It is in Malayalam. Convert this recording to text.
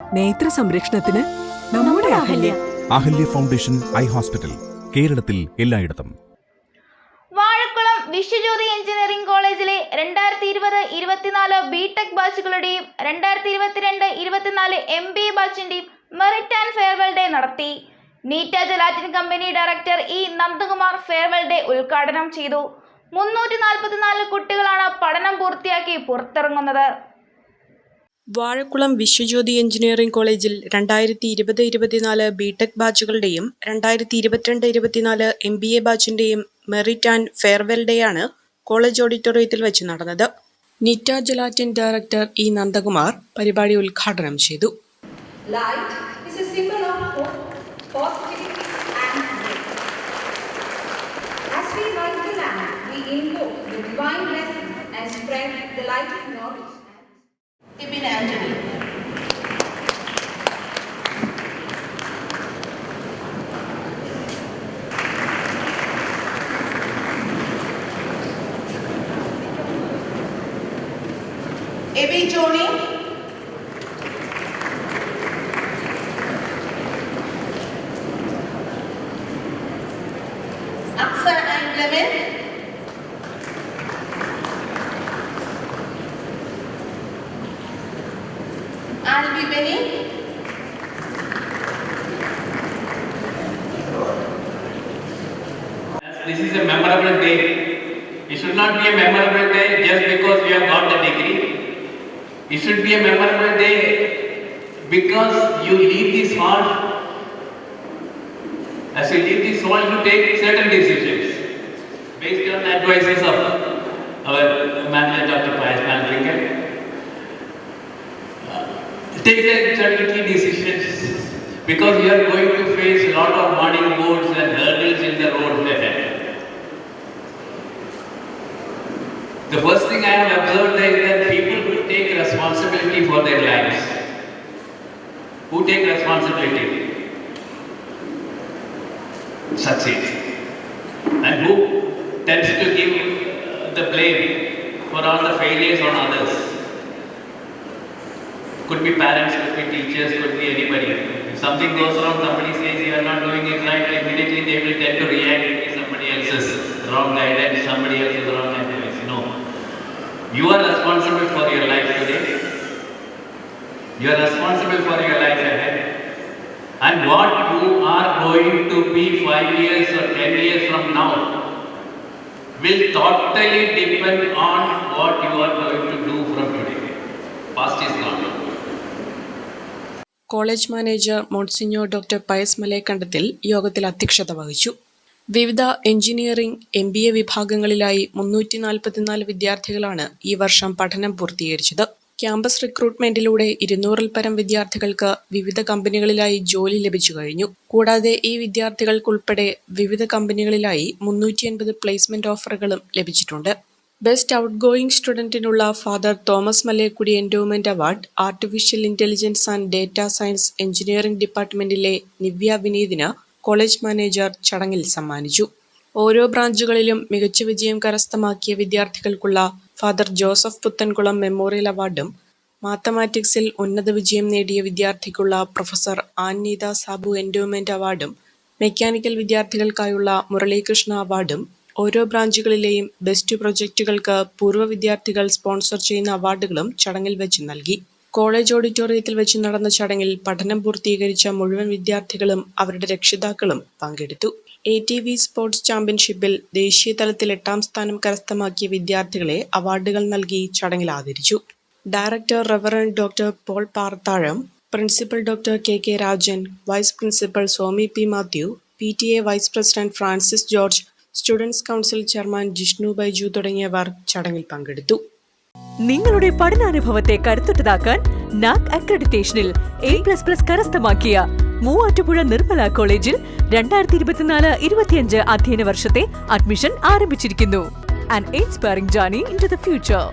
നേത്ര സംരക്ഷണത്തിന് നമ്മുടെ Ahalya. Ahalya. Foundation eye hospital കേരളത്തിൽ എല്ലായിടത്തും. വാഴക്കുളം വിശ്വജ്യോതി എഞ്ചിനീയറിംഗ് കോളേജിലെ രണ്ടായിരത്തി ഇരുപത് ഇരുപത്തിനാല് ബി ടെക് ബാച്ചുകളുടെയും രണ്ടായിരത്തി ഇരുപത്തിരണ്ട് ഇരുപത്തിനാല് എം ബി എ ബാച്ചിന്റെയും മെറിറ്റ് ആൻഡ് ഫെയർവെൽ ഡേ നടത്തി. Nitta gelatin company director E Nandakumar farewell day ഉദ്ഘാടനം ചെയ്തു. മുന്നൂറ്റി നാൽപ്പത്തിനാല് കുട്ടികളാണ് പഠനം പൂർത്തിയാക്കി പുറത്തിറങ്ങുന്നത്. വാഴക്കുളം വിശ്വജ്യോതി എഞ്ചിനീയറിംഗ് കോളേജിൽ രണ്ടായിരത്തി ഇരുപത് ഇരുപത്തിനാല് ബിടെക് ബാച്ചുകളുടെയും രണ്ടായിരത്തി ഇരുപത്തിരണ്ട് ഇരുപത്തിനാല് എം ബി എ ബാച്ചിന്റെയും മെറിറ്റ് ആൻഡ് ഫെയർവെൽ ഡേയാണ് കോളേജ് ഓഡിറ്റോറിയത്തിൽ വെച്ച് നടന്നത് Nitta gelatin director E Nandakumar പരിപാടി ഉദ്ഘാടനം ചെയ്തു. As we light the lamp, we invoke the divine blessings and spread the light of Ebi Joni. This is a memorable day. It should not be a memorable day just because you have got the degree. It should be a memorable day because you leave this hall. As you leave this hall, you take certain decisions based on the advices of our manager, Dr. Pius Malvinger. Uh, take the certain key decisions because you are going to face a lot of morning boards and hurdles in the road ahead. The first thing I have observed is that people who take responsibility for their lives, who take responsibility, succeed. And who tends to give uh, the blame for all the failures on others. Could be parents, could be teachers, could be anybody. If something goes wrong, somebody says you are not doing it right, immediately they will tend to react to somebody else's wrong guidance, somebody else's wrong advice. No. You are responsible for your life today. You are responsible for your life ahead. And what you are going to be five years or ten years from now will totally depend on what you are going to do from today. Past is gone. College manager monsignor doctor Pius Malekandathil യോഗത്തിൽ അധ്യക്ഷത വഹിച്ചു വിവിധ എഞ്ചിനീയറിംഗ് എം ബി എ വിഭാഗങ്ങളിലായി മുന്നൂറ്റി നാൽപ്പത്തിനാല് വിദ്യാർത്ഥികളാണ് ഈ വർഷം പഠനം പൂർത്തീകരിച്ചത് ക്യാമ്പസ് റിക്രൂട്ട്മെന്റിലൂടെ ഇരുന്നൂറിൽ പരം വിദ്യാർത്ഥികൾക്ക് വിവിധ കമ്പനികളിലായി ജോലി ലഭിച്ചു കഴിഞ്ഞു. കൂടാതെ ഈ വിദ്യാർത്ഥികൾക്കുൾപ്പെടെ വിവിധ കമ്പനികളിലായി മുന്നൂറ്റി അൻപത് പ്ലേസ്മെന്റ് ഓഫറുകളും ലഭിച്ചിട്ടുണ്ട്. Best out going സ്റ്റുഡന്റിനുള്ള father Thomas Malayakkudy endowment award artificial intelligence and data science engineering ഡിപ്പാർട്ട്മെന്റിലെ Nivya വിനീതിന് കോളേജ് മാനേജർ ചടങ്ങിൽ സമ്മാനിച്ചു. ഓരോ ബ്രാഞ്ചുകളിലും മികച്ച വിജയം കരസ്ഥമാക്കിയ വിദ്യാർത്ഥികൾക്കുള്ള ഫാദർ ജോസഫ് പുത്തൻകുളം മെമ്മോറിയൽ അവാർഡും മാത്തമാറ്റിക്സിൽ ഉന്നത വിജയം നേടിയ വിദ്യാർത്ഥിക്കുള്ള പ്രൊഫസർ ആൻനീത സാബു എൻഡോമെന്റ് അവാർഡും മെക്കാനിക്കൽ വിദ്യാർത്ഥികൾക്കായുള്ള മുരളീകൃഷ്ണ അവാർഡും ഓരോ ബ്രാഞ്ചുകളിലെയും ബെസ്റ്റ് പ്രൊജക്റ്റുകൾക്ക് പൂർവ വിദ്യാർത്ഥികൾ സ്പോൺസർ ചെയ്യുന്ന അവാർഡുകളും ചടങ്ങിൽ വെച്ച് നൽകി. കോളേജ് ഓഡിറ്റോറിയത്തിൽ വെച്ച് നടന്ന ചടങ്ങിൽ പഠനം പൂർത്തീകരിച്ച മുഴുവൻ വിദ്യാർത്ഥികളും അവരുടെ രക്ഷിതാക്കളും പങ്കെടുത്തു. എ ടി വി സ്പോർട്സ് ചാമ്പ്യൻഷിപ്പിൽ ദേശീയ തലത്തിൽ എട്ടാം സ്ഥാനം കരസ്ഥമാക്കിയ വിദ്യാർത്ഥികളെ അവാർഡുകൾ നൽകി ചടങ്ങിൽ ആദരിച്ചു. Director reverend doctor Paul Parthazham principal doctor K K Rajan vice principal Somi P Mathew P T A vice president Francis George students council chairman Jishnu Baiju തുടങ്ങിയവർ ചടങ്ങിൽ പങ്കെടുത്തു. നിങ്ങളുടെ പഠനാനുഭവത്തെ കരുത്തുറ്റതാക്കാൻ നാക് അക്രഡിറ്റേഷനിൽ എ പ്ലസ് പ്ലസ് കരസ്ഥമാക്കിയ മൂവാറ്റുപുഴ നിർമ്മല കോളേജിൽ രണ്ടായിരത്തി ഇരുപത്തിനാല് ഇരുപത്തിയഞ്ച് അധ്യയന വർഷത്തെ അഡ്മിഷൻ ആരംഭിച്ചിരിക്കുന്നു. And inspiring journey into the future